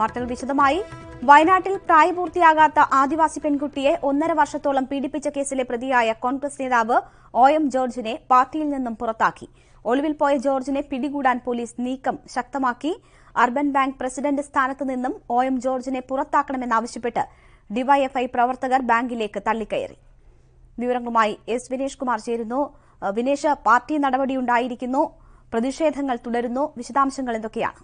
വാർത്തകൾ വിശദമായി. വയനാട്ടിൽ പ്രായപൂർത്തിയാകാത്ത ആദിവാസി പെൺകുട്ടിയെ ഒന്നര വർഷത്തോളം പീഡിപ്പിച്ച കേസിലെ പ്രതിയായ കോൺഗ്രസ് നേതാവ് ഒ എം ജോർജിനെ പാർട്ടിയിൽ നിന്നും പുറത്താക്കി. ഒളിവിൽ പോയ ജോർജിനെ പിടികൂടാൻ പോലീസ് നീക്കം ശക്തമാക്കി. അർബൻ ബാങ്ക് പ്രസിഡന്റ് സ്ഥാനത്ത് നിന്നും ഒ എം ജോർജിനെ പുറത്താക്കണമെന്നാവശ്യപ്പെട്ട് ഡിവൈഎഫ്ഐ പ്രവർത്തകർ ബാങ്കിലേക്ക് തള്ളിക്കയറി. വിവരങ്ങളുമായി എസ് വിനേഷ് കുമാർ ചേരുന്നു. വിനേഷ് പാർട്ടി നടപടിയുണ്ടായിരിക്കുന്നു പ്രതിഷേധങ്ങൾ തുടരുന്നു. വിശദാംശങ്ങൾ എന്തൊക്കെയാണ്?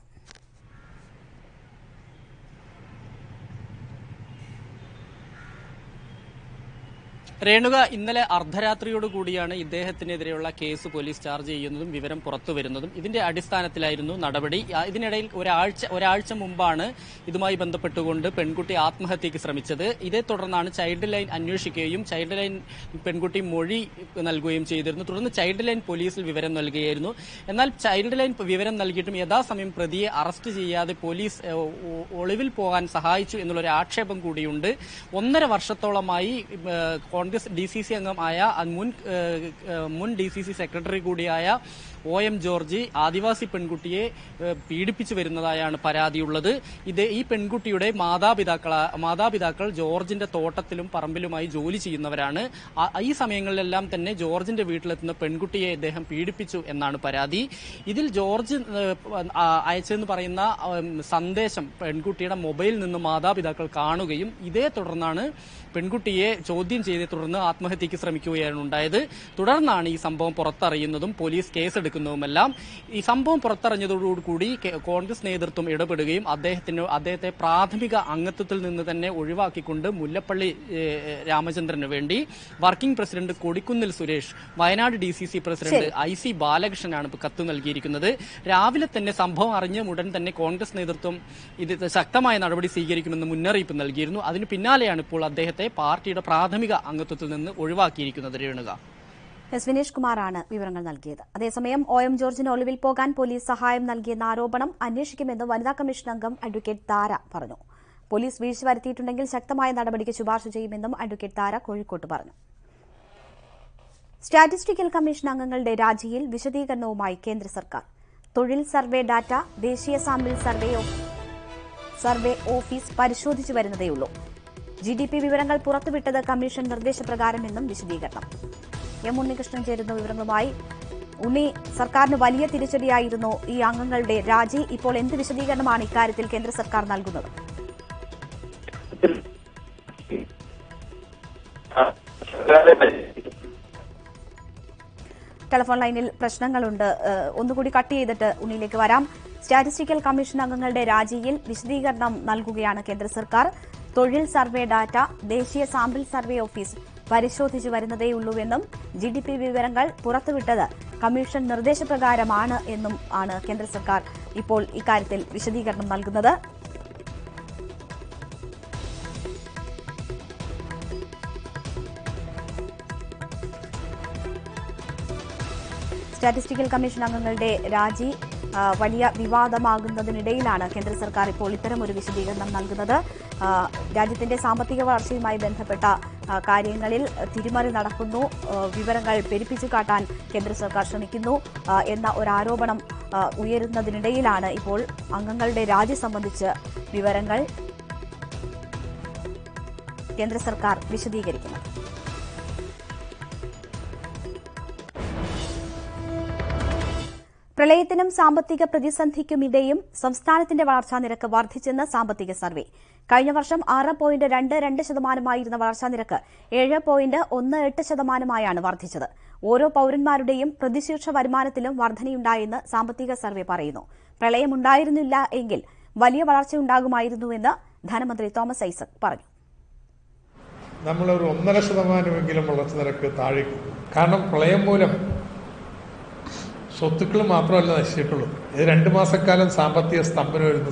രേണുക ഇന്നലെ അർദ്ധരാത്രിയോട് കൂടിയാണ് ഇദ്ദേഹത്തിനെതിരെയുള്ള കേസ് പോലീസ് ചാർജ് ചെയ്യുന്നതും വിവരം പുറത്തു വരുന്നതും. ഇതിന്റെ അടിസ്ഥാനത്തിലായിരുന്നു നടപടി. ഇതിനിടയിൽ ഒരാഴ്ച ഒരാഴ്ച മുമ്പാണ് ഇതുമായി ബന്ധപ്പെട്ടുകൊണ്ട് പെൺകുട്ടി ആത്മഹത്യക്ക് ശ്രമിച്ചത്. ഇതേ തുടർന്നാണ് ചൈൽഡ് ലൈൻ അന്വേഷിക്കുകയും ചൈൽഡ് ലൈൻ പെൺകുട്ടി മൊഴി നൽകുകയും ചെയ്തിരുന്നു. തുടർന്ന് ചൈൽഡ് ലൈൻ പോലീസിൽ വിവരം നൽകുകയായിരുന്നു എന്നാൽ ചൈൽഡ് ലൈൻ വിവരം നൽകിയിട്ടും യഥാസമയം പ്രതിയെ അറസ്റ്റ് ചെയ്യാതെ പോലീസ് ഒളിവിൽ പോകാൻ സഹായിച്ചു എന്നുള്ളൊരു ആക്ഷേപം കൂടിയുണ്ട്. ഒന്നര വർഷത്തോളമായി ഏ, കോൺഗ്രസ് ഡി സി സി അംഗമായ അ- മുൻ ഏ, ഏ, മുൻ ഡി സി സി സെക്രട്ടറി കൂടിയായ ഒ എം ജോർജ് ആദിവാസി പെൺകുട്ടിയെ പീഡിപ്പിച്ചു വരുന്നതായാണ് പരാതിയുള്ളത്. ഇത് ഈ പെൺകുട്ടിയുടെ മാതാപിതാക്കൾ മാതാപിതാക്കൾ ജോർജിന്റെ തോട്ടത്തിലും പറമ്പിലുമായി ജോലി ചെയ്യുന്നവരാണ്. ഈ സമയങ്ങളിലെല്ലാം തന്നെ ജോർജിന്റെ വീട്ടിലെത്തുന്ന പെൺകുട്ടിയെ ഇദ്ദേഹം പീഡിപ്പിച്ചു എന്നാണ് പരാതി. ഇതിൽ ജോർജ് അയച്ചെന്ന് പറയുന്ന സന്ദേശം പെൺകുട്ടിയുടെ മൊബൈലിൽ നിന്ന് മാതാപിതാക്കൾ കാണുകയും ഇതേ തുടർന്നാണ് പെൺകുട്ടിയെ ചോദ്യം ചെയ്തേ തുടർന്ന് ആത്മഹത്യക്ക് ശ്രമിക്കുകയാണ് ഉണ്ടായത്. തുടർന്നാണ് ഈ സംഭവം പുറത്തറിയുന്നതും പോലീസ് കേസെടുക്കുന്നതുമെല്ലാം ഈ സംഭവം പുറത്തറിഞ്ഞതോടുകൂടി കോൺഗ്രസ് നേതൃത്വം ഇടപെടുകയും അദ്ദേഹത്തിന് അദ്ദേഹത്തെ പ്രാഥമിക അംഗത്വത്തിൽ നിന്ന് തന്നെ ഒഴിവാക്കിക്കൊണ്ട് മുല്ലപ്പള്ളി രാമചന്ദ്രന് വേണ്ടി working president Kodikunnil Suresh Wayanad D C C president I C ബാലകൃഷ്ണനാണ് ഇപ്പോൾ കത്ത് നൽകിയിരിക്കുന്നത്. രാവിലെ തന്നെ സംഭവം അറിഞ്ഞ ഉടൻ തന്നെ കോൺഗ്രസ് നേതൃത്വം ഇത് ശക്തമായ നടപടി സ്വീകരിക്കുമെന്ന് മുന്നറിയിപ്പ് നൽകിയിരുന്നു. അതിന് പിന്നാലെയാണ് ഇപ്പോൾ അദ്ദേഹത്തെ പാർട്ടിയുടെ പ്രാഥമിക അംഗത്വത്തിൽ നിന്ന് ഒഴിവാക്കിയിരിക്കുന്നത്. രേണുക. എസ് വിനേഷ് കുമാറാണ് വിവരങ്ങൾ നൽകിയത്. അതേസമയം ഒ എം ജോർജിന് ഒളിവിൽ പോകാൻ പോലീസ് സഹായം നൽകിയെന്ന ആരോപണം അന്വേഷിക്കുമെന്ന് വനിതാ കമ്മീഷൻ അംഗം അഡ്വക്കേറ്റ് താര പറഞ്ഞു. പോലീസ് വീഴ്ച വരുത്തിയിട്ടുണ്ടെങ്കിൽ ശക്തമായ നടപടിക്ക് ശുപാർശ ചെയ്യുമെന്നും അഡ്വക്കേറ്റ് താര കോഴിക്കോട്ട് പറഞ്ഞു. സ്റ്റാറ്റിസ്റ്റിക്കൽ കമ്മീഷൻ അംഗങ്ങളുടെ രാജിയിൽ വിശദീകരണവുമായി കേന്ദ്ര സർക്കാർ. തൊഴിൽ സർവേ ഡാറ്റ ദേശീയ സാമ്പിൾ സർവേ സർവേ ഓഫീസ് പരിശോധിച്ചു വരുന്നതേയുള്ളൂ. ജി ഡി പി വിവരങ്ങൾ പുറത്തുവിട്ടത് കമ്മീഷൻ നിർദ്ദേശപ്രകാരമെന്നും വിശദീകരണം. എം ഉണ്ണികൃഷ്ണൻ ചേരുന്ന വിവരങ്ങളുമായി. ഉണ്ണി സർക്കാരിന് വലിയ തിരിച്ചടിയായിരുന്നു ഈ അംഗങ്ങളുടെ രാജി. ഇപ്പോൾ എന്ത് വിശദീകരണമാണ് ഇക്കാര്യത്തിൽ കേന്ദ്ര സർക്കാർ നൽകുന്നത്? ടെലിഫോൺ ലൈനിൽ പ്രശ്നങ്ങളുണ്ട്. ഒന്നുകൂടി കട്ട് ചെയ്തിട്ട് ഉണ്ണിയിലേക്ക് വരാം. സ്റ്റാറ്റിസ്റ്റിക്കൽ കമ്മീഷൻ അംഗങ്ങളുടെ രാജിയിൽ വിശദീകരണം നൽകുകയാണ് കേന്ദ്ര സർക്കാർ. തൊഴിൽ സർവേ ഡാറ്റ ദേശീയ സാമ്പിൾ സർവേ ഓഫീസ് പരിശോധിച്ചു വരുന്നതേയുള്ളൂവെന്നും ജി ഡി പി വിവരങ്ങൾ പുറത്തുവിട്ടത് കമ്മീഷൻ നിർദ്ദേശപ്രകാരമാണ് എന്നും ആണ് കേന്ദ്ര സർക്കാർ ഇപ്പോൾ ഇക്കാര്യത്തിൽ വിശദീകരണം നൽകുന്നത്. സ്റ്റാറ്റിസ്റ്റിക്കൽ കമ്മീഷൻ അംഗങ്ങളുടെ രാജി വലിയ വിവാദമാകുന്നതിനിടയിലാണ് കേന്ദ്ര സർക്കാർ ഇപ്പോൾ ഇത്തരമൊരു വിശദീകരണം നൽകുന്നത്. രാജ്യത്തിന്റെ സാമ്പത്തിക വളർച്ചയുമായി ബന്ധപ്പെട്ട കാര്യങ്ങളിൽ തിരിമറി നടക്കുന്നു. വിവരങ്ങൾ പെരുപ്പിച്ചു കാട്ടാൻ കേന്ദ്ര സർക്കാർ ശ്രമിക്കുന്നു എന്ന ഒരു ആരോപണം ആ, ഉയരുന്നതിനിടയിലാണ് ഇപ്പോൾ അംഗങ്ങളുടെ രാജി സംബന്ധിച്ച് വിവരങ്ങൾ കേന്ദ്ര സർക്കാർ വിശദീകരിക്കുന്നത്. പ്രളയത്തിനും സാമ്പത്തിക പ്രതിസന്ധിക്കുമിടെയും സംസ്ഥാനത്തിന്റെ വളർച്ചാ നിരക്ക് വർദ്ധിച്ചെന്ന് സാമ്പത്തിക സർവേ. കഴിഞ്ഞ വർഷം ആറ് പോയിന്റ് രണ്ട് രണ്ട് ശതമാനമായിരുന്ന വളർച്ചാ നിരക്ക് ഏഴ് പോയിന്റ് ഒന്ന് എട്ട് ശതമാനമായാണ് വർദ്ധിച്ചത്. ഓരോ പൌരന്മാരുടെയും പ്രതിശീർഷ വരുമാനത്തിലും വർധനയുണ്ടായെന്ന് സാമ്പത്തിക സർവേ പറയുന്നു. പ്രളയമുണ്ടായിരുന്നില്ല എങ്കിൽ വലിയ വളർച്ചയുണ്ടാകുമായിരുന്നുവെന്ന് ധനമന്ത്രി തോമസ് ഐസക് പറഞ്ഞു. നമ്മളൊരു ഒന്നര ശതമാനമെങ്കിലും വളർച്ച നിരക്ക് താഴേക്ക് കാരണം പ്രളയം മൂലം സ്വത്തുക്കൾ മാത്രമല്ല നശിച്ചിട്ടുള്ളൂ. ഇത് രണ്ട് മാസക്കാലം സാമ്പത്തിക സ്തംഭനം വരുന്ന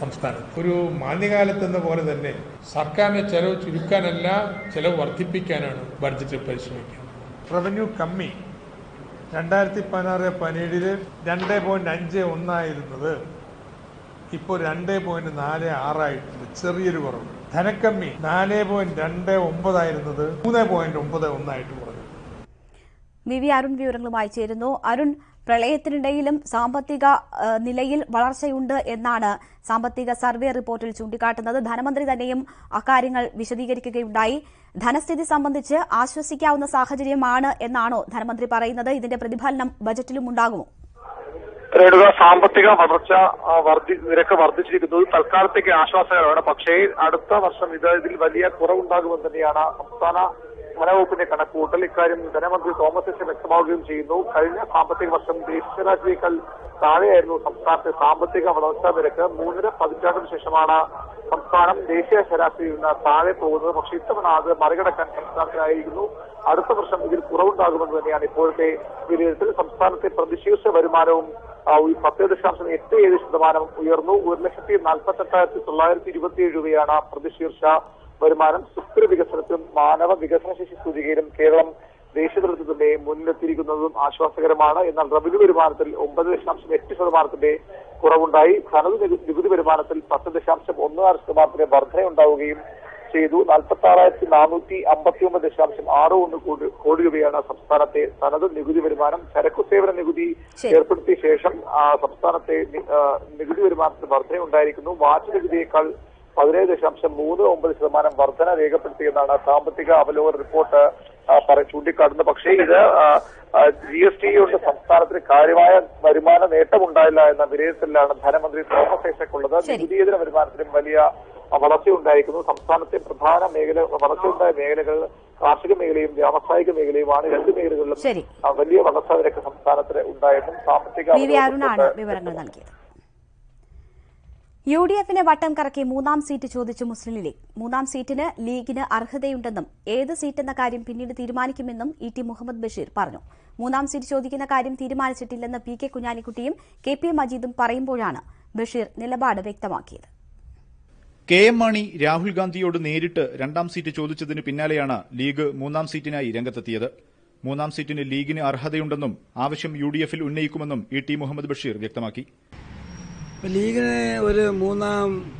സംസ്ഥാനം. ഒരു മാന്യകാലത്ത് എന്ന പോലെ തന്നെ സർക്കാരിന്റെ ചെലവ് ചുരുക്കാനല്ല ചെലവ് വർദ്ധിപ്പിക്കാനാണ് ബഡ്ജറ്റ് പരിശ്രമിക്കുന്നത് റവന്യൂ കമ്മി രണ്ടായിരത്തി പതിനാറ് പതിനേഴിൽ രണ്ട് പോയിന്റ് അഞ്ച് ഒന്നായിരുന്നത് ഇപ്പോൾ രണ്ട് പോയിന്റ് നാല് ആറായിട്ടുണ്ട്. ചെറിയൊരു കുറവ്. ധനക്കമ്മി നാല് പോയിന്റ് രണ്ട് ഒമ്പതായിരുന്നത് മൂന്ന് പോയിന്റ് ഒമ്പത് ഒന്നായിട്ട് കുറഞ്ഞു. വി വി അരുൺ വിവരങ്ങളുമായി ചേരുന്നു. അരുൺ പ്രളയത്തിനിടയിലും സാമ്പത്തിക നിലയിൽ വളർച്ചയുണ്ട് എന്നാണ് സാമ്പത്തിക സർവേ റിപ്പോർട്ടിൽ ചൂണ്ടിക്കാട്ടുന്നത്. ധനമന്ത്രി തന്നെയും അക്കാര്യങ്ങൾ വിശദീകരിക്കുകയുണ്ടായി. ധനസ്ഥിതി സംബന്ധിച്ച് ആശ്വസിക്കാവുന്ന സാഹചര്യമാണ് എന്നാണോ ധനമന്ത്രി പറയുന്നത്. ഇതിന്റെ പ്രതിഫലനം ബജറ്റിലും ഉണ്ടാകുമോ? സാമ്പത്തിക വളർച്ച വർദ്ധി നിരക്ക് വർദ്ധിച്ചിരിക്കുന്നത് തൽക്കാലത്തേക്ക് ആശ്വാസകരമാണ്. പക്ഷേ അടുത്ത വർഷം ഇത് ഇതിൽ വലിയ കുറവുണ്ടാകുമെന്ന് തന്നെയാണ് സംസ്ഥാന ധനവകുപ്പിന്റെ കണക്കുകൂട്ടൽ ഇക്കാര്യം ധനമന്ത്രി തോമസ് ഐസക് വ്യക്തമാവുകയും ചെയ്യുന്നു. കഴിഞ്ഞ സാമ്പത്തിക വർഷം ദേശീയരാജ്യേക്കാൾ താഴെയായിരുന്നു സംസ്ഥാനത്തെ സാമ്പത്തിക വളർച്ചാ നിരക്ക്. മൂന്നര പതിറ്റാണ്ടിന് ശേഷമാണ് സംസ്ഥാനം ദേശീയ ശരാശരിയിൽ നിന്ന് താഴെ പോകുന്നത്. പക്ഷേ ഇത്തവണ അത് മറികടക്കാൻ സംസ്ഥാനത്തിനായിരിക്കുന്നു അടുത്ത വർഷം ഇതിൽ കുറവുണ്ടാകുമെന്ന് തന്നെയാണ് ഇപ്പോഴത്തെ വിലയിരുത്തൽ. സംസ്ഥാനത്തെ പ്രതിശീർഷ വരുമാനവും പത്ത് ദശാംശം എട്ട് ഏഴ് ശതമാനം ഉയർന്നു. ഒരു ലക്ഷത്തി നാൽപ്പത്തെട്ടായിരത്തി തൊള്ളായിരത്തി ഇരുപത്തിയേഴ് രൂപയാണ് പ്രതിശീർഷ. വരുമാനം സുസ്ഥിര വികസനത്തിലും മാനവ വികസനശേഷി സൂചികയിലും കേരളം ദേശീയതലത്തിൽ തന്നെ മുന്നിലെത്തിയിരിക്കുന്നതും ആശ്വാസകരമാണ്. എന്നാൽ റവന്യൂ വരുമാനത്തിൽ ഒമ്പത് ദശാംശം എട്ട് ശതമാനത്തിന്റെ കുറവുണ്ടായി. ധനത് നികു- നികുതി വരുമാനത്തിൽ പത്ത് ദശാംശം ഒന്ന് ആറ് ശതമാനത്തിന്റെ വർധനയുണ്ടാവുകയും ചെയ്തു. നാൽപ്പത്തി ആറായിരത്തി നാനൂറ്റി അമ്പത്തി ഒമ്പത് ദശാംശം ആറ് ഒന്ന് കോടി രൂപയാണ് സംസ്ഥാനത്തെ തനത് നികുതി വരുമാനം. ചരക്കു സേവന നികുതി. ഏർപ്പെടുത്തിയ ശേഷം സംസ്ഥാനത്തെ നികുതി വരുമാനത്തിൽ വർധനയുണ്ടായിരിക്കുന്നു. വാറ്റ് നികുതിയേക്കാൾ പതിനേഴ് ദശാംശം മൂന്ന് ഒമ്പത് ശതമാനം വർധന രേഖപ്പെടുത്തിയെന്നാണ് സാമ്പത്തിക അവലോകന റിപ്പോർട്ട് ചൂണ്ടിക്കാട്ടുന്നത്. പക്ഷേ ഇത് ജി എസ് ടി കൊണ്ട് സംസ്ഥാനത്തിന് കാര്യമായ വരുമാന നേട്ടമുണ്ടായില്ല എന്ന വിലയിരുത്തലിലാണ് ധനമന്ത്രി തോമസ് ഐസക് ഉള്ളത് നികുതിയേതര വരുമാനത്തിലും വലിയ വളർച്ചയുണ്ടായിരിക്കുന്നു. സംസ്ഥാനത്തെ പ്രധാന മേഖല വളർച്ചയുണ്ടായ മേഖലകൾ കാർഷിക മേഖലയും വ്യാവസായിക മേഖലയുമാണ്. രണ്ട് മേഖലകളിലും വലിയ വളർച്ചാ നിരക്ക് സംസ്ഥാനത്തിന് ഉണ്ടായിട്ടും സാമ്പത്തിക വിവരങ്ങൾ നൽകിയത്. യു ഡി എഫിന് വട്ടം കറക്കി മൂന്നാം സീറ്റ് ചോദിച്ചു മുസ്ലിം ലീഗ്. മൂന്നാം സീറ്റിന് ലീഗിന് അർഹതയുണ്ടെന്നും ഏത് സീറ്റെന്ന കാര്യം പിന്നീട് തീരുമാനിക്കുമെന്നും ഇ ടി മുഹമ്മദ് ബഷീർ പറഞ്ഞു. മൂന്നാം സീറ്റ് ചോദിക്കുന്ന കാര്യം തീരുമാനിച്ചിട്ടില്ലെന്ന് പി കെ കുഞ്ഞാലിക്കുട്ടിയും കെ പി മജീദും പറയുമ്പോഴാണ് ബഷീർ നിലപാട് വ്യക്തമാക്കിയത്. കെ എം മാണി രാഹുൽ ഗാന്ധിയോട് നേരിട്ട് രണ്ടാം സീറ്റ് ചോദിച്ചതിന് പിന്നാലെയാണ് ലീഗ് മൂന്നാം സീറ്റിനായി രംഗത്തെത്തിയത്. മൂന്നാം സീറ്റിന് ലീഗിന് അർഹതയുണ്ടെന്നും ആവശ്യം യു ഡി എഫിൽ ഉന്നയിക്കുമെന്നും ഇ ടി മുഹമ്മദ് ബഷീർ വ്യക്തമാക്കി. ലീഗിന് ഒരു മൂന്നാം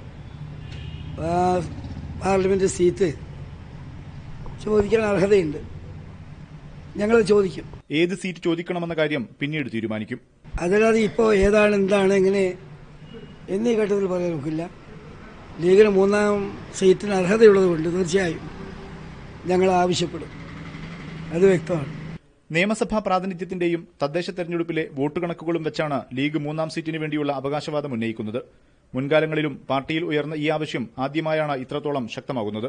പാർലമെന്റ് സീറ്റ് ചോദിക്കാൻ അർഹതയുണ്ട്. ഞങ്ങൾ ചോദിക്കും. ഏത് സീറ്റ് ചോദിക്കണമെന്ന കാര്യം പിന്നീട് തീരുമാനിക്കും. അതല്ലാതെ ഇപ്പോൾ ഏതാണ് എന്താണ് എങ്ങനെ എന്നീ ഘട്ടത്തിൽ പറയാൻ നോക്കില്ല ലീഗിന് മൂന്നാം സീറ്റിന് അർഹതയുള്ളതുകൊണ്ട് തീർച്ചയായും ഞങ്ങൾ ആവശ്യപ്പെടും. അത് വ്യക്തമാണ്. നിയമസഭാ പ്രാതിനിധ്യത്തിന്റെയും തദ്ദേശ തെരഞ്ഞെടുപ്പിലെ വോട്ട് കണക്കുകളും വെച്ചാണ് ലീഗ് മൂന്നാം സീറ്റിന് വേണ്ടിയുള്ള അവകാശവാദം ഉന്നയിക്കുന്നത്. മുൻകാലങ്ങളിലും പാർട്ടിയിൽ ഉയർന്ന ഈ ആവശ്യം ആദ്യമായാണ് ഇത്രത്തോളം ശക്തമാകുന്നത്.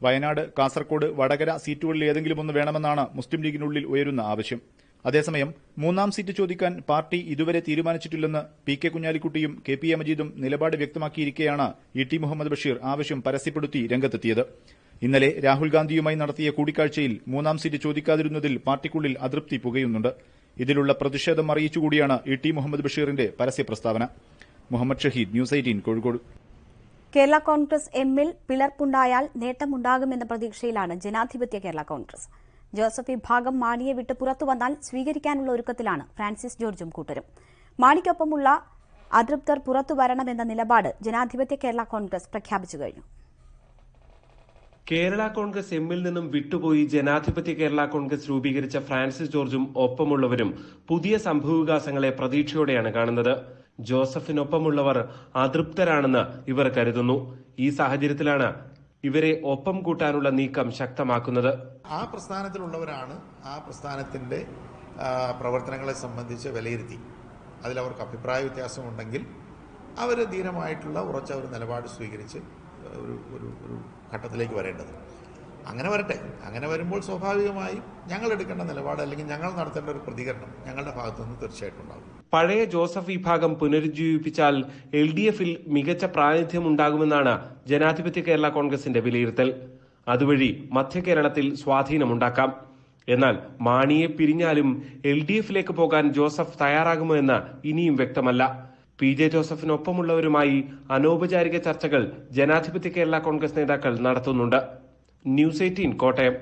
വയനാട് കാസർകോട് വടകര സീറ്റുകളിൽ ഏതെങ്കിലും ഒന്ന് വേണമെന്നാണ് മുസ്ലിം ലീഗിനുള്ളിൽ ഉയരുന്ന ആവശ്യം. അതേസമയം മൂന്നാം സീറ്റ് ചോദിക്കാൻ പാർട്ടി ഇതുവരെ തീരുമാനിച്ചിട്ടില്ലെന്ന് പി കെ കുഞ്ഞാലിക്കുട്ടിയും കെ പി എ മജീദും നിലപാട് വ്യക്തമാക്കിയിരിക്കെയാണ് ഇ ടി മുഹമ്മദ് ബഷീർ ആവശ്യം പരസ്യപ്പെടുത്തി രംഗത്തെത്തിയത്. ഇന്നലെ രാഹുൽ ഗാന്ധിയുമായി നടത്തിയ കൂടിക്കാഴ്ചയിൽ മൂന്നാം സീറ്റ് ചോദിക്കാതിരുന്നതിൽ പാർട്ടിക്കുള്ളിൽ അതൃപ്തി പുകയുന്നുണ്ട്. ഇതിലുള്ള പ്രതിഷേധം അറിയിച്ചുകൂടിയാണ് ഇ ടി മുഹമ്മദ് ബഷീറിന്റെ പരസ്യ പ്രസ്താവന മുഹമ്മദ് ഷഹീദ് ന്യൂസ് എയ്റ്റീൻ കോഴിക്കോട്. കേരള കോൺഗ്രസ് എമ്മിൽ പിളർപ്പുണ്ടായാൽ നേട്ടമുണ്ടാകുമെന്ന പ്രതീക്ഷയിലാണ് ജനാധിപത്യ കേരള കോൺഗ്രസ്. ജോസഫ് വിഭാഗം മാണിയെ വിട്ട് പുറത്തു വന്നാൽ സ്വീകരിക്കാനുള്ള ഒരുക്കത്തിലാണ് ഫ്രാൻസിസ് ജോർജും കൂട്ടരും. മാണിക്കൊപ്പമുള്ള അതൃപ്തർ പുറത്തു വരണമെന്ന നിലപാട് ജനാധിപത്യ കേരള കോൺഗ്രസ് പ്രഖ്യാപിച്ചു കഴിഞ്ഞു. കേരള കോൺഗ്രസ് എമ്മിൽ നിന്നും വിട്ടുപോയി ജനാധിപത്യ കേരള കോൺഗ്രസ് രൂപീകരിച്ച ഫ്രാൻസിസ് ജോർജും ഒപ്പമുള്ളവരും പുതിയ സംഭവവികാസങ്ങളെ പ്രതീക്ഷയോടെയാണ് കാണുന്നത്. ജോസഫിനൊപ്പമുള്ളവർ അതൃപ്തരാണെന്ന് ഇവർ കരുതുന്നു. ഈ സാഹചര്യത്തിലാണ് ഇവരെ ഒപ്പം കൂട്ടാനുള്ള നീക്കം ശക്തമാക്കുന്നത്. ആ പ്രസ്ഥാനത്തിലുള്ളവരാണ് ആ പ്രസ്ഥാനത്തിന്റെ പ്രവർത്തനങ്ങളെ സംബന്ധിച്ച് വിലയിരുത്തി. അതിലവർക്ക് അഭിപ്രായ വ്യത്യാസമുണ്ടെങ്കിൽ അവർ ധീരമായിട്ടുള്ള ഉറച്ച ഒരു നിലപാട് സ്വീകരിച്ച് ഒരു ഒരു ഒരു ഘട്ടത്തിലേക്ക് വരേണ്ടത്. അങ്ങനെ വരട്ടെ. അങ്ങനെ വരുമ്പോൾ സ്വാഭാവികമായും ഞങ്ങൾ എടുക്കേണ്ട നിലപാട് അല്ലെങ്കിൽ ഞങ്ങൾ നടത്തേണ്ട ഒരു പ്രതികരണം ഞങ്ങളുടെ ഭാഗത്തു നിന്ന് തീർച്ചയായിട്ടും ഉണ്ടാകും. പഴയ ജോസഫ് വിഭാഗം പുനരുജ്ജീവിപ്പിച്ചാൽ എൽ ഡി എഫിൽ മികച്ച പ്രാതിനിധ്യം ഉണ്ടാകുമെന്നാണ് ജനാധിപത്യ കേരള കോൺഗ്രസിന്റെ വിലയിരുത്തൽ. അതുവഴി മധ്യ കേരളത്തിൽ സ്വാധീനമുണ്ടാക്കാം എന്നാൽ മാണിയെ പിരിഞ്ഞാലും എൽ ഡി എഫിലേക്ക് പോകാൻ ജോസഫ് തയ്യാറാകുമോ എന്ന് ഇനിയും വ്യക്തമല്ല. പി ജെ ജോസഫിനൊപ്പമുള്ളവരുമായി അനൗപചാരിക ചർച്ചകൾ ജനാധിപത്യ കേരള കോൺഗ്രസ് നേതാക്കൾ നടത്തുന്നുണ്ട്. News eighteen Kottayam.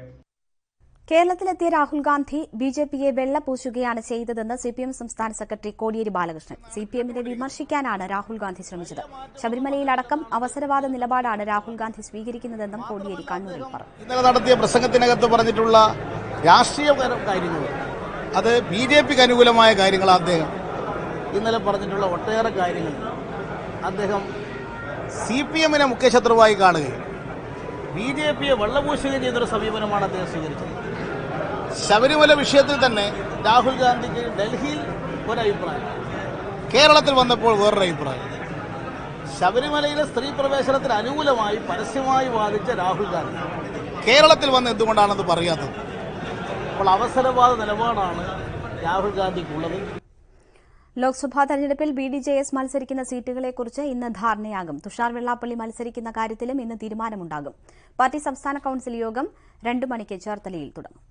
കേരളത്തിലെത്തിയ Rahul Gandhi B J പിയെ വെള്ളപൂശുകയാണ് ചെയ്തതെന്ന് സി പി എം സംസ്ഥാന secretary Kodiyeri Balakrishnan. C P എമ്മിനെ വിമർശിക്കാനാണ് രാഹുൽ ഗാന്ധി ശ്രമിച്ചത്. ശബരിമലയിലടക്കം അവസരവാദ നിലപാടാണ് രാഹുൽ ഗാന്ധി സ്വീകരിക്കുന്നതെന്നും കോടിയേരി കണ്ണൂരിൽ പറഞ്ഞു. ഇന്നലെ നടത്തിയ പ്രസംഗത്തിനകത്ത് പറഞ്ഞിട്ടുള്ള രാഷ്ട്രീയ കാര്യങ്ങൾ അത് ബി ജെ പിക്ക് അനുകൂലമായ കാര്യങ്ങളാണ് അദ്ദേഹം ഇന്നലെ പറഞ്ഞിട്ടുള്ള ഒട്ടേറെ കാര്യങ്ങൾ അദ്ദേഹം സി പി എമ്മിനെ മുഖ്യശത്രുവായി കാണുകയും ബി ജെ പിയെ വെള്ളപൂശുകയും ചെയ്തൊരു സമീപനമാണ് അദ്ദേഹം സ്വീകരിച്ചത്. ശബരിമല വിഷയത്തിൽ തന്നെ രാഹുൽ ഗാന്ധിക്ക് ഡൽഹിയിൽ ഒരഭിപ്രായം. കേരളത്തിൽ വന്നപ്പോൾ വേറൊരു അഭിപ്രായം. ശബരിമലയിലെ സ്ത്രീ പ്രവേശനത്തിന് അനുകൂലമായി പരസ്യമായി വാദിച്ച രാഹുൽ ഗാന്ധി കേരളത്തിൽ വന്ന് എന്തുകൊണ്ടാണെന്ന് പറയാത്തത്? അപ്പോൾ അവസരവാദ നിലപാടാണ് രാഹുൽ ഗാന്ധിക്കുള്ളത്. ലോക്സഭാ തെരഞ്ഞെടുപ്പിൽ ബി ഡി ജെ എസ് മത്സരിക്കുന്ന സീറ്റുകളെക്കുറിച്ച് ഇന്ന് ധാരണയാകും. തുഷാർ വെള്ളാപ്പള്ളി മത്സരിക്കുന്ന കാര്യത്തിലും ഇന്ന് തീരുമാനമുണ്ടാകും. പാർട്ടി സംസ്ഥാന കൌൺസിൽ യോഗം രണ്ടു മണിക്ക് ചേർത്തലയിൽ തുടങ്ങും.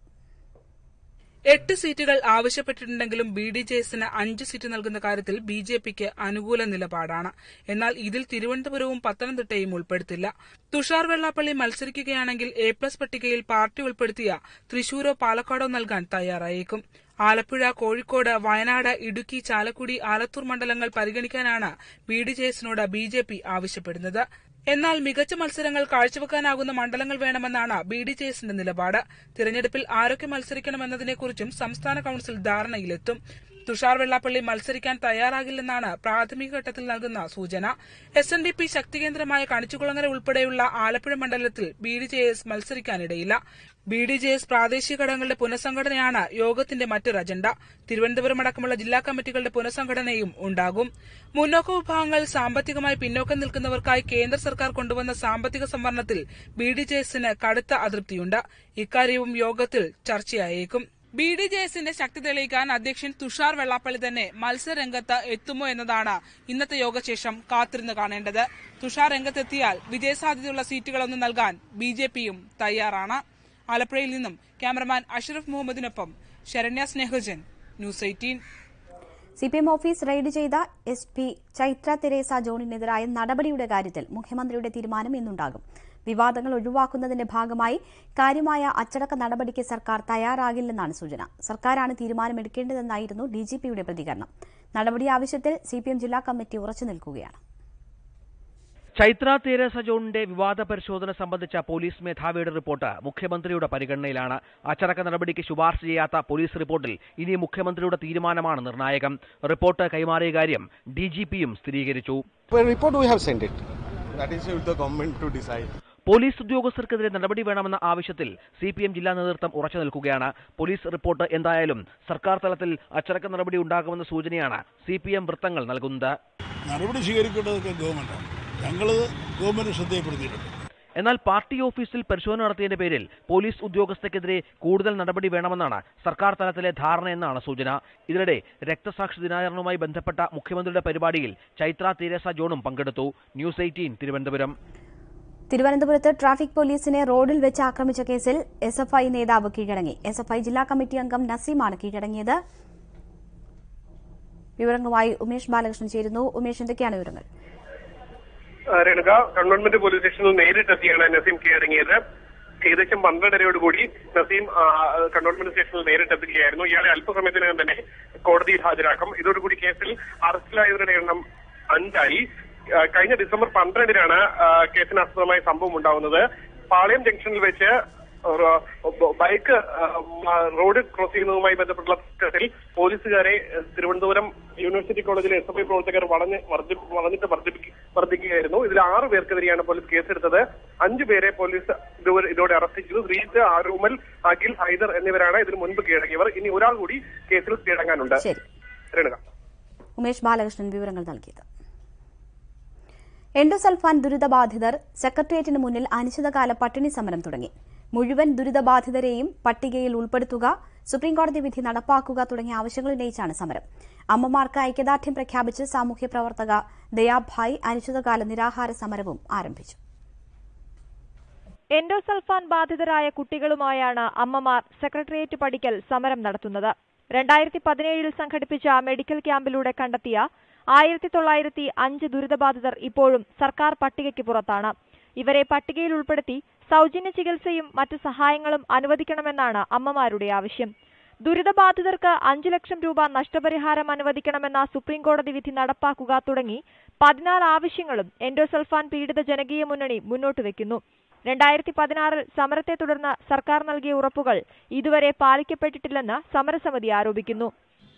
എട്ട് സീറ്റുകൾ ആവശ്യപ്പെട്ടിട്ടുണ്ടെങ്കിലും ബി ഡി ജെ എസിന് അഞ്ച് സീറ്റ് നൽകുന്ന കാര്യത്തിൽ ബി ജെ പിക്ക് അനുകൂല നിലപാടാണ്. എന്നാൽ ഇതിൽ തിരുവനന്തപുരവും പത്തനംതിട്ടയും ഉൾപ്പെടുത്തില്ല. തുഷാർ വെള്ളാപ്പള്ളി മത്സരിക്കുകയാണെങ്കിൽ എ പ്ലസ് പട്ടികയിൽ പാർട്ടി ഉൾപ്പെടുത്തിയ തൃശൂരോ പാലക്കാടോ നൽകാൻ തയ്യാറായേക്കും. ആലപ്പുഴ കോഴിക്കോട് വയനാട് ഇടുക്കി ചാലക്കുടി ആലത്തൂർ മണ്ഡലങ്ങൾ പരിഗണിക്കാനാണ് ബി ഡി ജെ എസിനോട് ബി ജെ പി ആവശ്യപ്പെടുന്നത്. എന്നാൽ മികച്ച മത്സരങ്ങൾ കാഴ്ചവെക്കാനാകുന്ന മണ്ഡലങ്ങൾ വേണമെന്നാണ് ബി ഡി ജെ എസിന്റെ നിലപാട്. തിരഞ്ഞെടുപ്പിൽ ആരൊക്കെ മത്സരിക്കണമെന്നതിനെക്കുറിച്ചും സംസ്ഥാന കൌൺസിൽ ധാരണയിലെത്തും. തുഷാർ വെള്ളാപ്പള്ളി മത്സരിക്കാൻ തയ്യാറാകില്ലെന്നാണ് പ്രാഥമിക ഘട്ടത്തിൽ നൽകുന്ന സൂചന. എസ് എൻ ഡി പി ശക്തികേന്ദ്രമായ കണിച്ചുകുളങ്ങര ഉൾപ്പെടെയുള്ള ആലപ്പുഴ മണ്ഡലത്തിൽ ബി ഡി ജെ എസ് മത്സരിക്കാനിടയില്ല. ബി ഡി ജെ എസ് പ്രാദേശിക ഘടകങ്ങളുടെ പുനഃസംഘടനയാണ് യോഗത്തിന്റെ മറ്റൊരു അജണ്ട. തിരുവനന്തപുരം അടക്കമുള്ള ജില്ലാ കമ്മിറ്റികളുടെ പുനഃസംഘടനയും ഉണ്ടാകും. മുന്നോക്ക വിഭാഗങ്ങൾ സാമ്പത്തികമായി പിന്നോക്കം നിൽക്കുന്നവർക്കായി കേന്ദ്ര സർക്കാർ കൊണ്ടുവന്ന സാമ്പത്തിക സംവരണത്തിൽ ബി ഡി ജെ എസിന് കടുത്ത അതൃപ്തിയുണ്ട്. ഇക്കാര്യവും യോഗത്തിൽ ചർച്ചയായേക്കും. ബി ഡി ജെ എസിന്റെ ശക്തി തെളിയിക്കാൻ അധ്യക്ഷൻ തുഷാർ വെള്ളാപ്പള്ളി തന്നെ മത്സരരംഗത്ത് എത്തുമോ എന്നതാണ് ഇന്നത്തെ യോഗശേഷം കാത്തിരുന്ന് കാണേണ്ടത്. തുഷാർ രംഗത്തെത്തിയാൽ വിജയസാധ്യതയുള്ള സീറ്റുകളൊന്നും നൽകാൻ ബി തയ്യാറാണ്. ആലപ്പുഴയിൽ നിന്നും cameraman Ashraf മുഹമ്മദിനൊപ്പം Saranya Snehajan news eighteen. C P M office raid ചെയ്ത എസ് പി ചൈത്ര തെരേസ ജോണിനെതിരായ നടപടിയുടെ കാര്യത്തിൽ മുഖ്യമന്ത്രിയുടെ തീരുമാനം ഇന്നുണ്ടാകും. വിവാദങ്ങൾ ഒഴിവാക്കുന്നതിന്റെ ഭാഗമായി കാര്യമായ അച്ചടക്ക നടപടിക്ക് സർക്കാർ തയ്യാറാകില്ലെന്നാണ് സൂചന. സർക്കാരാണ് തീരുമാനമെടുക്കേണ്ടതെന്നായിരുന്നു ഡിജിപിയുടെ പ്രതികരണം. നടപടി ആവശ്യത്തിൽ സിപിഎം ജില്ലാ കമ്മിറ്റി ഉറച്ചു നിൽക്കുകയാണ്. ചൈത്ര തേരേസ ജോണിന്റെ വിവാദ പരിശോധന സംബന്ധിച്ച പോലീസ് മേധാവിയുടെ റിപ്പോർട്ട് മുഖ്യമന്ത്രിയുടെ പരിഗണനയിലാണ്. അച്ചടക്ക നടപടിക്ക് ശുപാർശ ചെയ്യാത്ത പോലീസ് റിപ്പോർട്ടിൽ ഇനി മുഖ്യമന്ത്രിയുടെ തീരുമാനമാണ് നിർണായകം. റിപ്പോർട്ട് കൈമാറിയ കാര്യം ഡിജിപിയും സ്ഥിരീകരിച്ചു. പോലീസ് ഉദ്യോഗസ്ഥർക്കെതിരെ നടപടി വേണമെന്ന ആവശ്യത്തിൽ സി പി എം ജില്ലാ നേതൃത്വം ഉറച്ചു നിൽക്കുകയാണ്. പോലീസ് റിപ്പോർട്ട് എന്തായാലും സർക്കാർ തലത്തിൽ അച്ചടക്ക നടപടി ഉണ്ടാകുമെന്ന സൂചനയാണ് സി പി എം വൃത്തങ്ങൾ നൽകുന്നത്. നടപടി സ്വീകരിക്കേണ്ടതൊക്കെ ഗവൺമെന്റാണ്. ഞങ്ങൾ ഗവൺമെന്റ് ശ്രദ്ധയപ്പെടുത്തിയിട്ടുണ്ട് എന്നാൽ പാർട്ടി ഓഫീസിൽ പരിശോധന നടത്തിയതിന്റെ പേരിൽ പോലീസ് ഉദ്യോഗസ്ഥർക്കെതിരെ കൂടുതൽ നടപടി വേണമെന്നാണ് സർക്കാർ തലത്തിലെ ധാരണ എന്നാണ് സൂചന. ഇതിനിടെ രക്തസാക്ഷി ദിനാചരണവുമായി ബന്ധപ്പെട്ട മുഖ്യമന്ത്രിയുടെ പരിപാടിയിൽ ചൈത്ര തീരസ ജോണും പങ്കെടുത്തു. News eighteen Thiruvananthapuram. തിരുവനന്തപുരത്ത് ട്രാഫിക് പോലീസിനെ റോഡിൽ വെച്ച് ആക്രമിച്ച കേസിൽ എസ് എഫ് ഐ നേതാവ് കീഴടങ്ങി. എസ് എഫ് ഐ ജില്ലാ കമ്മിറ്റി അംഗം നസീമാണ് കീഴടങ്ങിയത്. വിവരങ്ങളുമായി ഉമേഷ് ബാലകൃഷ്ണൻ ചേരുന്നു. ഉമേഷ് എന്തൊക്കെയാണ് വിവരങ്ങൾ? രേണുക ഗവൺമെന്റ് പോലീസ് സ്റ്റേഷനിൽ നേരിട്ടെത്തിയാണ് നസീം കീഴടങ്ങിയത് ഏകദേശം പന്ത്രണ്ടരയോടുകൂടി നസീം കണ്ടോൺമെന്റ് സ്റ്റേഷനിൽ നേരിട്ടെത്തുകയായിരുന്നു ഇയാളെ അല്പസമയത്തിനകം തന്നെ കോടതിയിൽ ഹാജരാക്കും. ഇതോടുകൂടി കേസിൽ അറസ്റ്റിലായവരുടെ എണ്ണം അഞ്ചായി. കഴിഞ്ഞ ഡിസംബർ പന്ത്രണ്ടിനാണ് കേസിന് അസ്തമായ സംഭവം ഉണ്ടാവുന്നത്. പാളയം ജംഗ്ഷനിൽ വെച്ച് ബൈക്ക് റോഡ് ക്രോസ് ചെയ്യുന്നതുമായി ബന്ധപ്പെട്ടുള്ള പ്രശ്നത്തിൽ പോലീസുകാരെ തിരുവനന്തപുരം യൂണിവേഴ്സിറ്റി കോളേജിലെ എസ് എഫ് ഐ പ്രവർത്തകർ വളഞ്ഞ് വളഞ്ഞിട്ട് വർദ്ധിക്കുകയായിരുന്നു. ഇതിൽ ആറ് പേർക്കെതിരെയാണ് പോലീസ് കേസെടുത്തത്. അഞ്ചു പേരെ പോലീസ് ഇതോടെ അറസ്റ്റ് ചെയ്തു. ശ്രീജിത്ത് ആരൂമൽ അഖിൽ ഹൈദർ എന്നിവരാണ് ഇതിനു മുൻപ് കീഴടങ്ങിയവർ. ഇനി ഒരാൾ കൂടി കേസിൽ കീഴടങ്ങാനുണ്ട്. ഉമേഷ് ബാലകൃഷ്ണൻ വിവരങ്ങൾ നൽകിയത്. എൻഡോസൾഫാൻ ദുരിതബാധിതർ സെക്രട്ടേറിയറ്റിന് മുന്നിൽ അനിശ്ചിതകാല പട്ടിണി സമരം തുടങ്ങി. മുഴുവൻ ദുരിതബാധിതരെയും പട്ടികയിൽ ഉൾപ്പെടുത്തുക സുപ്രീംകോടതി വിധി നടപ്പാക്കുക തുടങ്ങിയ ആവശ്യങ്ങൾ ഉന്നയിച്ചാണ് സമരം. അമ്മമാർക്ക് ഐക്യദാർഢ്യം പ്രഖ്യാപിച്ച് സാമൂഹ്യ പ്രവർത്തക ദയാഭായ് അനിശ്ചിതകാല നിരാഹാര സമരവും ആരംഭിച്ചു. എൻഡോസൾഫാൻ ബാധിതരായ കുട്ടികളുമായാണ് അമ്മമാർ സെക്രട്ടേറിയറ്റ് പടിക്കൽ സമരം നടത്തുന്നത്. രണ്ടായിരത്തി പതിനേഴിൽ സംഘടിപ്പിച്ച മെഡിക്കൽ ക്യാമ്പിലൂടെ കണ്ടെത്തിയ ആയിരത്തി തൊള്ളായിരത്തി അഞ്ച് ദുരിതബാധിതർ ഇപ്പോഴും സർക്കാർ പട്ടികയ്ക്ക് പുറത്താണ്. ഇവരെ പട്ടികയിൽ ഉൾപ്പെടുത്തി സൗജന്യ ചികിത്സയും മറ്റ് സഹായങ്ങളും അനുവദിക്കണമെന്നാണ് അമ്മമാരുടെ ആവശ്യം. ദുരിതബാധിതർക്ക് അഞ്ചു ലക്ഷം രൂപ നഷ്ടപരിഹാരം അനുവദിക്കണമെന്ന സുപ്രീംകോടതി വിധി നടപ്പാക്കുക തുടങ്ങി പതിനാറ് ആവശ്യങ്ങളും എൻഡോസൾഫാൻ പീഡിത ജനകീയ മുന്നണി മുന്നോട്ട് വെക്കുന്നു. രണ്ടായിരത്തി പതിനാറിൽ സമരത്തെ തുടർന്ന് സർക്കാർ നൽകിയ ഉറപ്പുകൾ ഇതുവരെ പാലിക്കപ്പെട്ടിട്ടില്ലെന്ന് സമരസമിതി ആരോപിക്കുന്നു.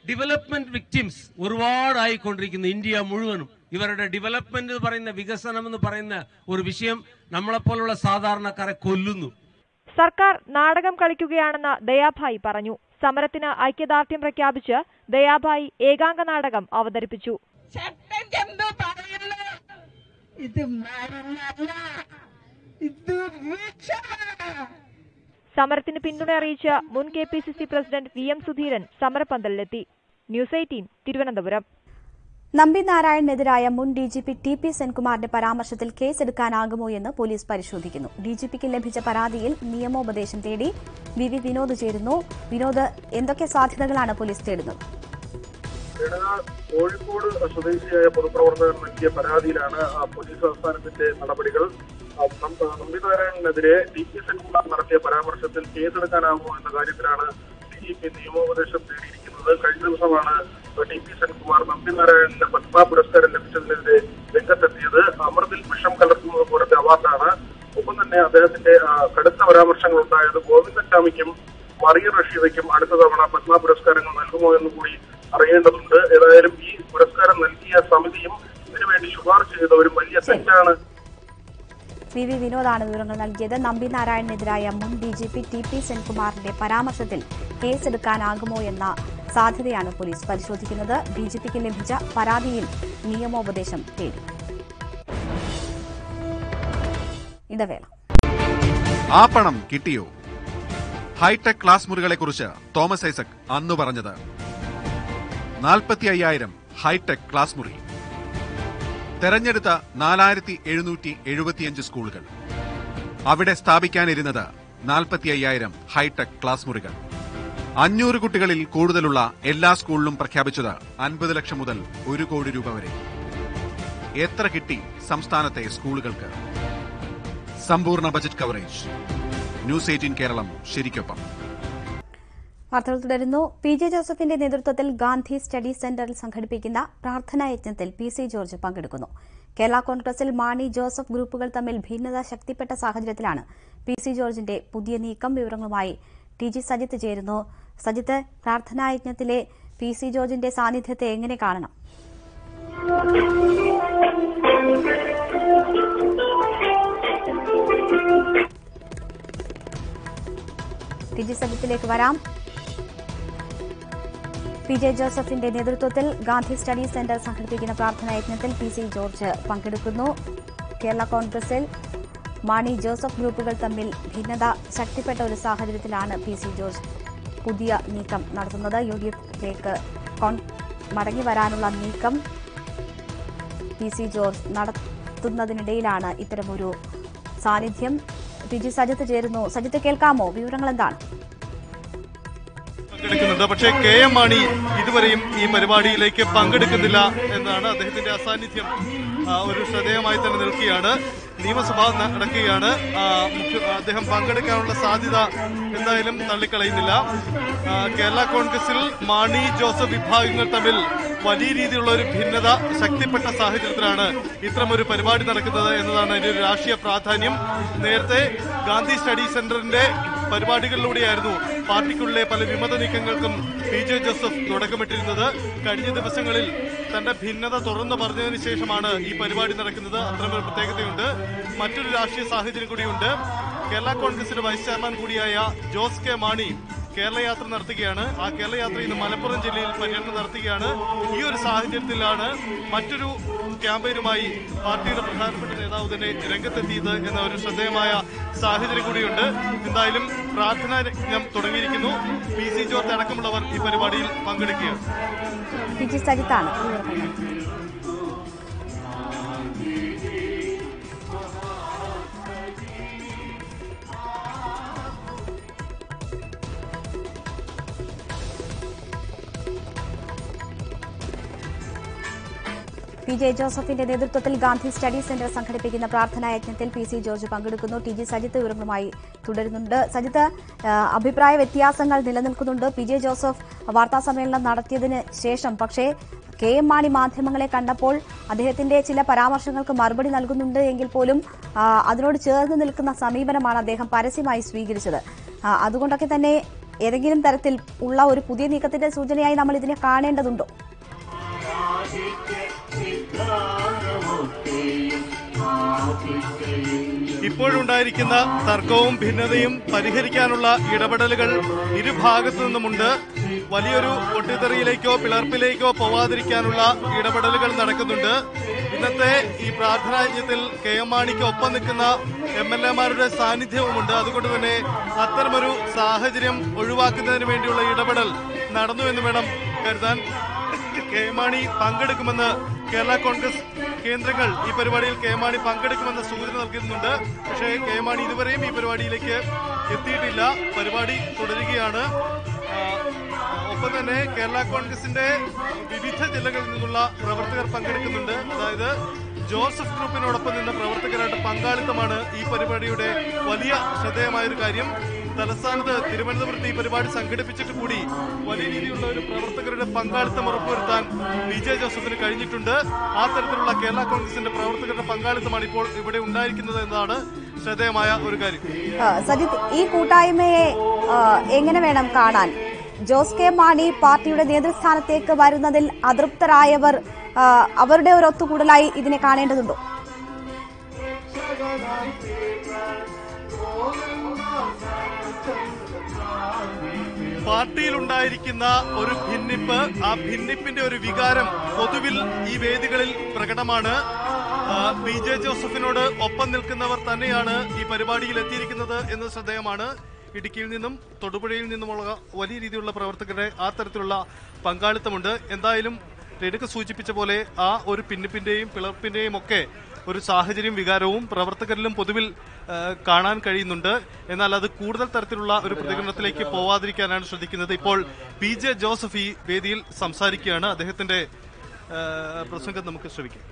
ഡെവലപ്മെന്റ് വിക്ടിംസ് ഒരുപാടായിക്കൊണ്ടിരിക്കുന്നു ഇന്ത്യ മുഴുവനും. ഇവരുടെ ഡെവലപ്മെന്റ് എന്ന് പറയുന്ന വികസനം എന്ന് പറയുന്ന ഒരു വിഷയം നമ്മളെപ്പോലുള്ള സാധാരണക്കാരെ കൊല്ലുന്നു. സർക്കാർ നാടകം കളിക്കുകയാണെന്ന് ദയാഭായി പറഞ്ഞു. സമരത്തിന് ഐക്യദാർഢ്യം പ്രഖ്യാപിച്ച് ദയാഭായി ഏകാംഗ നാടകം അവതരിപ്പിച്ചു. ഇത് മരുന്നല്ല ഇത് സമരത്തിന് പിന്തുണ അറിയിച്ച് മുൻ K P C C president V M Sudheeran സമരപന്തലിലെത്തി. News eighteen Thiruvananthapuram. Nambi നാരായണനെതിരായ മുൻ D G P T P സെൻകുമാറിന്റെ പരാമർശത്തിൽ കേസെടുക്കാനാകുമോ എന്ന് പോലീസ് പരിശോധിക്കുന്നു. ഡിജിപിക്ക് ലഭിച്ച പരാതിയിൽ നിയമോപദേശം തേടി വി വി വിനോദ് ചേരുന്നു. വിനോദ് എന്തൊക്കെ സാധ്യതകളാണ് പോലീസ് തേടുന്നത്? കോഴിക്കോട് സ്വദേശിയായ പൊതുപ്രവർത്തകർ നൽകിയ പരാതിയിലാണ് പോലീസ് ആസ്ഥാനത്തിന്റെ നടപടികൾ. നമ്പി നാരായണനെതിരെ ടി പി സെൻകുമാർ നടത്തിയ പരാമർശത്തിൽ കേസെടുക്കാനാകുമോ എന്ന കാര്യത്തിലാണ് ഡി ജി പി നിയമോപദേശം തേടിയിരിക്കുന്നത്. കഴിഞ്ഞ ദിവസമാണ് ടി പി സെൻകുമാർ നമ്പിനാരായണന് പത്മ പുരസ്കാരം ലഭിച്ചതിനെതിരെ രംഗത്തെത്തിയത് അമൃതിൽ വിഷം കലർത്തുന്നത് പോലത്തെ അവാർഡാണ്. ഒപ്പം തന്നെ അദ്ദേഹത്തിന്റെ കടുത്ത പരാമർശങ്ങൾ ഉണ്ടായത് ഗോവിന്ദസ്വാമിക്കും മറിയ റഷീദയ്ക്കും അടുത്ത തവണ പത്മ പുരസ്കാരങ്ങൾ നൽകുമോ എന്ന് കൂടി അറിയേണ്ടതുണ്ട്. ഏതായാലും ഈ പുരസ്കാരം നൽകിയ സമിതിയും ഇതിനുവേണ്ടി ശുപാർശ ചെയ്ത ഒരു വലിയ തെറ്റാണ്. സി വി വിനോദാണ് വിവരങ്ങൾ നൽകിയത്. നമ്പി നാരായണനെതിരായ മുൻ D G P T P സെൻകുമാറിന്റെ പരാമർശത്തിൽ കേസെടുക്കാനാകുമോ എന്ന സാധ്യതയാണ് പോലീസ് പരിശോധിക്കുന്നത്. ബി ജെ പിക്ക് ലഭിച്ച പരാതിയിൽ നിയമോപദേശം തേടി. ആ പണം കിട്ടിയോ? ഹൈടെക് ക്ലാസ് മുറികളെക്കുറിച്ച് തോമസ് ഐസക് അന്ന് പറഞ്ഞത്. നാൽപ്പത്തി ഹൈടെക് ക്ലാസ് മുറി. തെരഞ്ഞെടുത്ത നാലായിരത്തി എഴുന്നൂറ്റി എഴുപത്തിയഞ്ച് സ്കൂളുകൾ. അവിടെ സ്ഥാപിക്കാനിരുന്നത് നാൽപ്പത്തി അയ്യായിരം ഹൈടെക് ക്ലാസ് മുറികൾ. അഞ്ഞൂറ് കുട്ടികളിൽ കൂടുതലുള്ള എല്ലാ സ്കൂളിലും പ്രഖ്യാപിച്ചത് അൻപത് ലക്ഷം മുതൽ ഒരു കോടി രൂപ വരെ. എത്ര കിട്ടി സംസ്ഥാനത്തെ സ്കൂളുകൾക്ക്? സമ്പൂർണ budget coverage. News eighteen Keralam ശരിക്കൊപ്പം. വാർത്തകൾ തുടരുന്നു. പി ജെ ജോസഫിന്റെ നേതൃത്വത്തിൽ ഗാന്ധി സ്റ്റഡി സെന്ററിൽ സംഘടിപ്പിക്കുന്ന പ്രാർത്ഥനാ യജ്ഞത്തിൽ പി സി ജോർജ് പങ്കെടുക്കുന്നു. കേരള കോൺഗ്രസിൽ മാണി ജോസഫ് ഗ്രൂപ്പുകൾ തമ്മിൽ ഭിന്നത ശക്തിപ്പെട്ട സാഹചര്യത്തിലാണ് പി സി ജോർജിന്റെ പുതിയ നീക്കം. വിവരങ്ങളുമായി ടി ജി സജിത്ത് ചേരുന്നു. സജിത്ത് പ്രാർത്ഥനാ യജ്ഞത്തിലെ പി സി ജോർജിന്റെ സാന്നിധ്യത്തെ എങ്ങനെ കാണണം? ടി ജി വരാം. പി ജെ ജോസഫിന്റെ നേതൃത്വത്തിൽ ഗാന്ധി സ്റ്റഡി സെന്റർ സംഘടിപ്പിക്കുന്ന പ്രാർത്ഥനാ യജ്ഞത്തിൽ പി സി ജോർജ് പങ്കെടുക്കുന്നു. കേരള കോൺഗ്രസിൽ മാണി ജോസഫ് ഗ്രൂപ്പുകൾ തമ്മിൽ ഭിന്നത ശക്തിപ്പെട്ട ഒരു സാഹചര്യത്തിലാണ് പി സി ജോർജ് പുതിയ നീക്കം നടത്തുന്നത്. യു ഡി എഫിലേക്ക് മടങ്ങി വരാനുള്ള നീക്കം പി സി ജോർജ് നടത്തുന്നതിനിടയിലാണ് ഇത്തരമൊരു സാന്നിധ്യം. പി ജി സജിത്ത് ചേരുന്നു. സജിത്ത് കേൾക്കാമോ? വിവരങ്ങൾ എന്താണ്? പക്ഷേ കെ എം മാണി ഇതുവരെയും ഈ പരിപാടിയിലേക്ക് പങ്കെടുക്കുന്നില്ല എന്നാണ് അദ്ദേഹത്തിന്റെ അസാന്നിധ്യം. ഒരു ശ്രദ്ധേയമായി തന്നെ നിൽക്കുകയാണ്. നിയമസഭ നടക്കുകയാണ്. അദ്ദേഹം പങ്കെടുക്കാനുള്ള സാധ്യത എന്തായാലും തള്ളിക്കളയുന്നില്ല. കേരള കോൺഗ്രസിൽ മാണി ജോസഫ് വിഭാഗങ്ങൾ തമ്മിൽ വലിയ രീതിയിലുള്ള ഒരു ഭിന്നത ശക്തിപ്പെട്ട സാഹചര്യത്തിലാണ് ഇത്തരമൊരു പരിപാടി നടക്കുന്നത് എന്നതാണ് അതിന്റെ ഒരു രാഷ്ട്രീയ പ്രാധാന്യം. നേരത്തെ ഗാന്ധി സ്റ്റഡി സെന്ററിന്റെ പരിപാടികളിലൂടെയായിരുന്നു പാർട്ടിക്കുള്ളിലെ പല വിമത നീക്കങ്ങൾക്കും പി ജെ ജോസഫ് തുടക്കമിട്ടിരുന്നത്. കഴിഞ്ഞ ദിവസങ്ങളിൽ തന്റെ ഭിന്നത തുറന്നു പറഞ്ഞതിന് ശേഷമാണ് ഈ പരിപാടി നടക്കുന്നത്. അത്തരമൊരു പ്രത്യേകതയുണ്ട്. മറ്റൊരു രാഷ്ട്രീയ സാഹചര്യം കൂടിയുണ്ട്. കേരള കോൺഗ്രസിന്റെ വൈസ് ചെയർമാൻ കൂടിയായ ജോസ് കെ മാണി കേരള യാത്ര നടത്തുകയാണ്. ആ കേരള യാത്ര ഇന്ന് മലപ്പുറം ജില്ലയിൽ പര്യടനം നടത്തുകയാണ്. ഈ ഒരു സാഹചര്യത്തിലാണ് മറ്റൊരു ക്യാമ്പയിനുമായി പാർട്ടിയുടെ പ്രധാനപ്പെട്ട നേതാവ് തന്നെ രംഗത്തെത്തിയത് എന്ന ഒരു ശ്രദ്ധേയമായ സാഹചര്യം കൂടിയുണ്ട്. എന്തായാലും പ്രാർത്ഥനാ യജ്ഞം തുടങ്ങിയിരിക്കുന്നു. പി സി ജോർജ് അടക്കമുള്ളവർ ഈ പരിപാടിയിൽ പങ്കെടുക്കുകയാണ്. പി ജി ജോസഫിന്റെ നേതൃത്വത്തിൽ ഗാന്ധി സ്റ്റഡി സെന്റർ സംഘടിപ്പിക്കുന്ന പ്രാർത്ഥനാ യജ്ഞത്തിൽ പി സി ജോർജ് പങ്കെടുക്കുന്നു. ടി ജി സജിത്ത് വിവരങ്ങളുമായി തുടരുന്നുണ്ട്. സജിത്ത് അഭിപ്രായ വ്യത്യാസങ്ങൾ നിലനിൽക്കുന്നുണ്ട്. പി ജെ ജോസഫ് വാർത്താ സമ്മേളനം നടത്തിയതിന് ശേഷം പക്ഷേ കെ എം മാണി മാധ്യമങ്ങളെ കണ്ടപ്പോൾ അദ്ദേഹത്തിന്റെ ചില പരാമർശങ്ങൾക്ക് മറുപടി നൽകുന്നുണ്ട് എങ്കിൽ പോലും അതിനോട് ചേർന്ന് നിൽക്കുന്ന സമീപനമാണ് അദ്ദേഹം പരസ്യമായി സ്വീകരിച്ചത്. അതുകൊണ്ടൊക്കെ തന്നെ ഏതെങ്കിലും തരത്തിൽ ഉള്ള ഒരു പുതിയ നീക്കത്തിന്റെ സൂചനയായി നമ്മൾ ഇതിനെ കാണേണ്ടതുണ്ടോ? ഇപ്പോഴുണ്ടായിരിക്കുന്ന തർക്കവും ഭിന്നതയും പരിഹരിക്കാനുള്ള ഇടപെടലുകൾ ഇരുഭാഗത്തു നിന്നുമുണ്ട്. വലിയൊരു പൊട്ടിത്തെറിയിലേക്കോ പിളർപ്പിലേക്കോ പോവാതിരിക്കാനുള്ള ഇടപെടലുകൾ നടക്കുന്നുണ്ട്. ഇന്നത്തെ ഈ പ്രാർത്ഥനായജ്ഞത്തിൽ കെ എം മാണിക്ക് ഒപ്പം നിൽക്കുന്ന എം എൽ എമാരുടെ സാന്നിധ്യവുമുണ്ട്. അതുകൊണ്ട് തന്നെ അത്തരമൊരു സാഹചര്യം ഒഴിവാക്കുന്നതിന് വേണ്ടിയുള്ള ഇടപെടൽ നടന്നു എന്ന് വേണം കരുതാൻ കെ മാണി പങ്കെടുക്കുമെന്ന് കേരള കോൺഗ്രസ് കേന്ദ്രങ്ങൾ ഈ പരിപാടിയിൽ കെ മാണി പങ്കെടുക്കുമെന്ന സൂചന നൽകുന്നുണ്ട് പക്ഷേ കെ മാണി ഇതുവരെയും ഈ പരിപാടിയിലേക്ക് എത്തിയിട്ടില്ല. പരിപാടി തുടരുകയാണ്. ഒപ്പം തന്നെ കേരള കോൺഗ്രസിന്റെ വിവിധ ജില്ലകളിൽ നിന്നുള്ള പ്രവർത്തകർ പങ്കെടുക്കുന്നുണ്ട്. അതായത് ജോസഫ് ഗ്രൂപ്പിനോടൊപ്പം നിന്ന പ്രവർത്തകരായിട്ട് പങ്കാളിത്തമാണ് ഈ പരിപാടിയുടെ വലിയ ശ്രദ്ധേയമായൊരു കാര്യം. തലസ്ഥാനത്ത് തിരുവനന്തപുരത്ത് ഈ പരിപാടി സംഘടിപ്പിച്ചിട്ട് കൂടി വലിയ രീതിയിലുള്ള ഒരു പ്രവർത്തകരുടെ പങ്കാളിത്തം ഉറപ്പുവരുത്താൻ പി ജെ ജോസഫിന് കഴിഞ്ഞിട്ടുണ്ട്. ആ തരത്തിലുള്ള കേരള കോൺഗ്രസിന്റെ പ്രവർത്തകരുടെ പങ്കാളിത്തമാണ് ഇപ്പോൾ ഇവിടെ ഉണ്ടായിരിക്കുന്നത് എന്നതാണ് ശ്രദ്ധേയമായ ഒരു കാര്യം. സജിത് ഈ കൂട്ടായ്മയെ എങ്ങനെ വേണം കാണാൻ? ജോസ് കെ മാണി പാർട്ടിയുടെ നേതൃസ്ഥാനത്തേക്ക് വരുന്നതിൽ അതൃപ്തരായവർ അവരുടെ ഒരു ഒത്തുകൂടലായി ഇതിനെ കാണേണ്ടതുണ്ടോ? പാർട്ടിയിലുണ്ടായിരിക്കുന്ന ഒരു ഭിന്നിപ്പ് ആ ഭിന്നിപ്പിന്റെ ഒരു വികാരം പൊതുവിൽ ഈ വേദികളിൽ പ്രകടമാണ്. ബി ജെ ജോസഫിനോട് ഒപ്പം നിൽക്കുന്നവർ തന്നെയാണ് ഈ പരിപാടിയിൽ എത്തിയിരിക്കുന്നത് എന്ന് ശ്രദ്ധേയമാണ്. ഇടുക്കിയിൽ നിന്നും തൊടുപുഴയിൽ നിന്നുമുള്ള വലിയ രീതിയിലുള്ള പ്രവർത്തകരുടെ ആ തരത്തിലുള്ള പങ്കാളിത്തമുണ്ട്. എന്തായാലും രേണുക സൂചിപ്പിച്ച പോലെ ആ ഒരു പിന്നിപ്പിന്റെയും പിളർപ്പിന്റെയും ഒക്കെ ഒരു സാഹചര്യം വികാരവും പ്രവർത്തകരിലും പൊതുവിൽ കാണാൻ കഴിയുന്നുണ്ട്. എന്നാൽ അത് കൂടുതൽ തരത്തിലുള്ള ഒരു പ്രതികരണത്തിലേക്ക് പോവാതിരിക്കാനാണ് ശ്രദ്ധിക്കുന്നത്. ഇപ്പോൾ പി ജെ ജോസഫ് ഈ വേദിയിൽ സംസാരിക്കുകയാണ്. അദ്ദേഹത്തിന്റെ പ്രസംഗം നമുക്ക് ശ്രമിക്കാം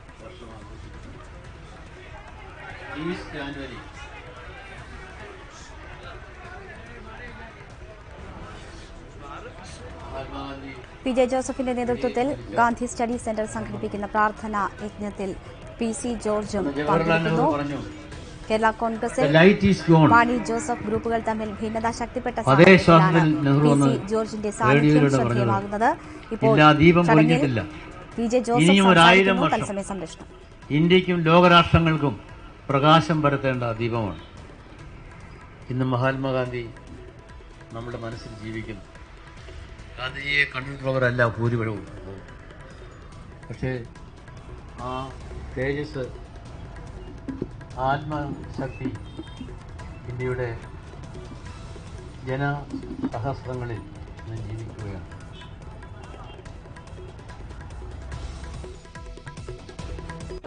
പി ജെ ജോസഫിന്റെ നേതൃത്വത്തിൽ ഗാന്ധി സ്റ്റഡി സെന്റർ സംഘടിപ്പിക്കുന്ന പ്രാർത്ഥനാ യജ്ഞത്തിൽ പി സി ജോർജും പങ്കെടുക്കുന്നു പറഞ്ഞു കേരള gone. മാണി ജോസഫ് ഗ്രൂപ്പുകൾ തമ്മിൽ ഭിന്നത ശക്തിപ്പെട്ട സാഹചര്യത്തിലാണ് ജോർജിന്റെ സാന്നിധ്യം. ശ്രദ്ധേയമാകുന്നത് ഇപ്പോൾ. P J Joseph. തത്സമയ സംരക്ഷണം ഇന്ത്യക്കും ലോകരാഷ്ട്രങ്ങൾക്കും പ്രകാശം പരത്തേണ്ട ദീപമാണ് ഇന്ന് മഹാത്മാഗാന്ധി നമ്മുടെ മനസ്സിൽ ജീവിക്കുന്നു ഗാന്ധിജിയെ കണ്ടിട്ടുള്ളവരല്ല ഭൂരിപരവും പക്ഷേ ആ തേജസ് ആത്മശക്തി ഇന്ത്യയുടെ ജനസഹസ്രങ്ങളിൽ ഇന്ന് ജീവിക്കുകയാണ്.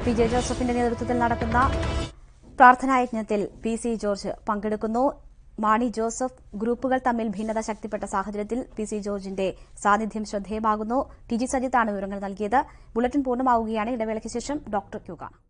പി ജെ ജോസഫിന്റെ നേതൃത്വത്തിൽ നടക്കുന്ന പ്രാർത്ഥനായജ്ഞത്തിൽ പി സി ജോർജ് പങ്കെടുക്കുന്നു. മാണി ജോസഫ് ഗ്രൂപ്പുകൾ തമ്മിൽ ഭിന്നത ശക്തിപ്പെട്ട സാഹചര്യത്തിൽ പി സി ജോർജിന്റെ സാന്നിധ്യം ശ്രദ്ധേയമാകുന്നു. ടി ജി സജിത്താണ് വിവരങ്ങൾ നൽകിയത്. ബുള്ളറ്റിൻ പൂർണമാവുകയാണ്. ഇടവേളയ്ക്ക് ശേഷം ഡോക്ടർ ക്യൂ കാണാം.